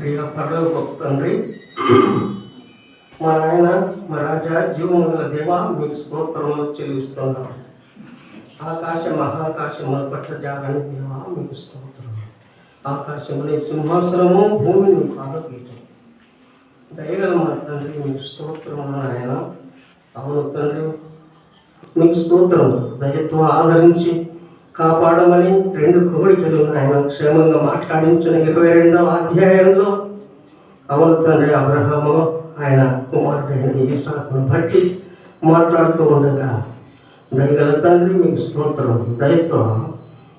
ప్రియ పర్లో గొప్ప తండ్రి. మా నాయన మా రాజా జీవముల దేవ మీకు స్తోత్రములు చెల్లిస్తున్నాం. ఆకాశ మహాకాశముల పట్ల జాగని దేవ మీకు స్తోత్రం ఆకాశముని సింహాసనము భూమిని పాదపీఠం. దయగల మా తండ్రి మీకు స్తోత్రము నాయన. అవును తండ్రి మీకు స్తోత్రం దయత్వం ఆదరించి కాపాడమని రెండు కోరికలు ఆయన క్షేమంగా మాట్లాడించిన ఇరవై రెండవ అధ్యాయంలో అవును తండ్రి అబ్రహము ఆయన కుమారుడైన ఈసాకును బట్టి మాట్లాడుతూ ఉండగా దయగల తండ్రి మీకు స్తోత్రం. దయతో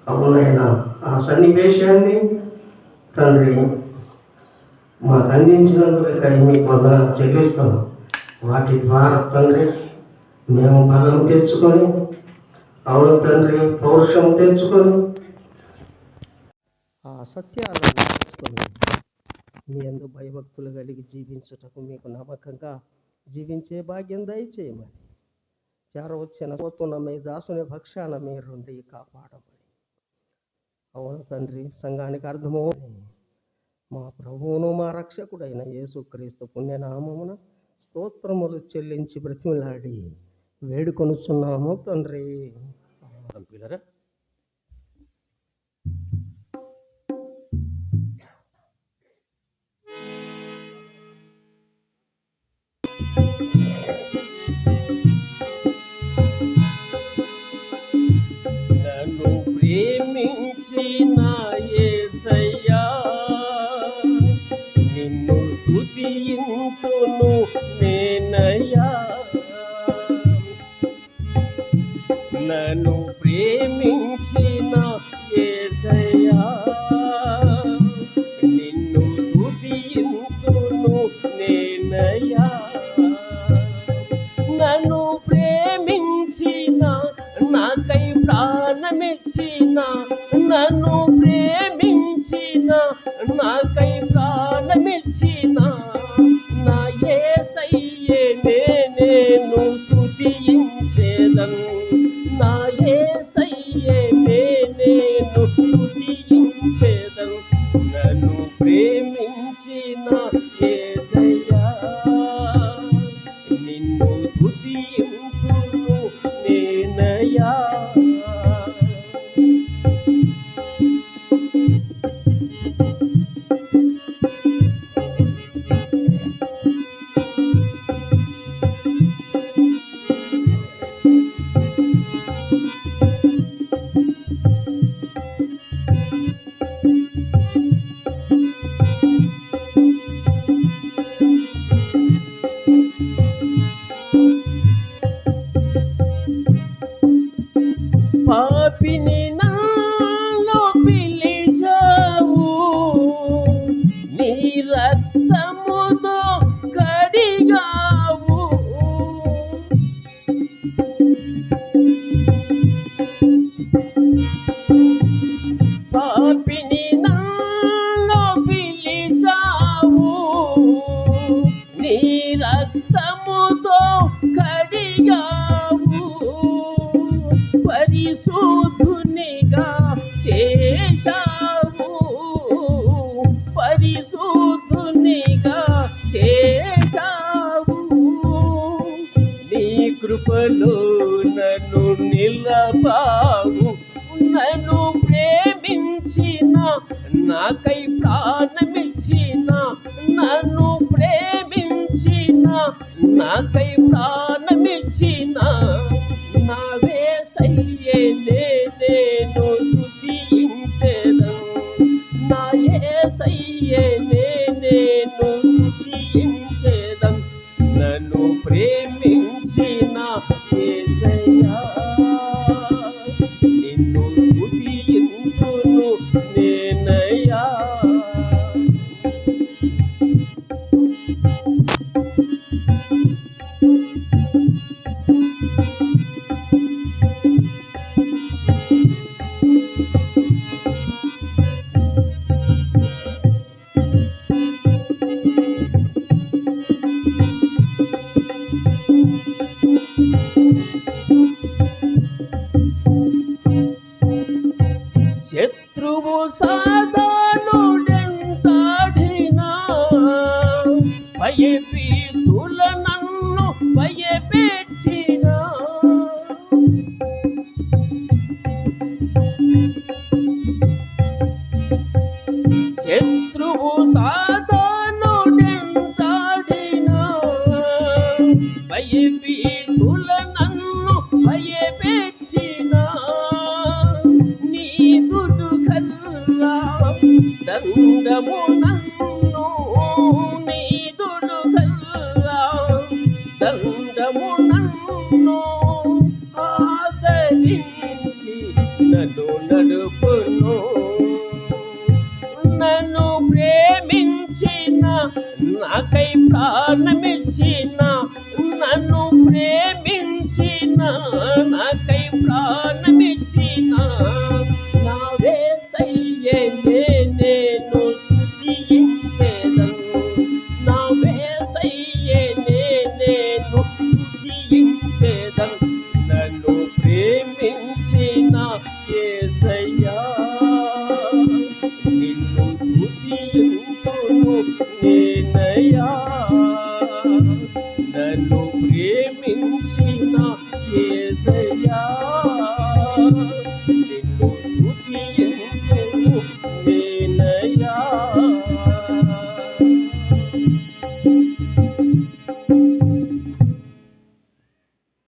అవునైనా ఆ సన్నివేశాన్ని తండ్రి మాకు అందించినందుకు మీకు వందనాలు చెల్లిస్తున్నాం. వాటి ద్వారా తండ్రి మేము బలం తెచ్చుకొని అవును తండ్రి పౌరుషం తెచ్చుకొని. ఆ సత్యాలను తెలుసుకొని మీ అందు భయభక్తులు కలిగి జీవించుటకు మీకు నమ్మకంగా జీవించే భాగ్యం దయచేయమని. చేరవచ్చిన పోతున్న మీ దాసుని భక్షాన మీరుండి కాపాడమని. అవును తండ్రి సంఘానికి అర్థమో? మా ప్రభువును మా రక్షకుడైన యేసుక్రీస్తు పుణ్యనామమున స్తోత్రములు చెల్లించి బ్రతిమలాడి. వేడుకొనుచున్నాము తండ్రి. పిల్లరా నన్ను ప్రేమించిన నన్ను ప్రేమించిన యేసయ్యా నిన్ను తుదింతును నేనయ్యా. నన్ను ప్రేమించిన నాకై ప్రాణమిచ్చిన నన్ను ప్రేమించిన నాకై ప్రాణమిచ్చిన ప్రేమించిన ఏ కృపలో నన్ను నిలబావు నన్ను ప్రేమించిన నాకై ప్రాణమిచ్చిన నన్ను ప్రేమించిన నాకై ప్రాణమిచ్చిన నా వేసయ్యే gozado, దండము నన్ను నీదుడు కల్లా దండము నన్ను ఆదరించి నన్ను నడుపును. నన్ను ప్రేమించిన నాకై ప్రాణ love.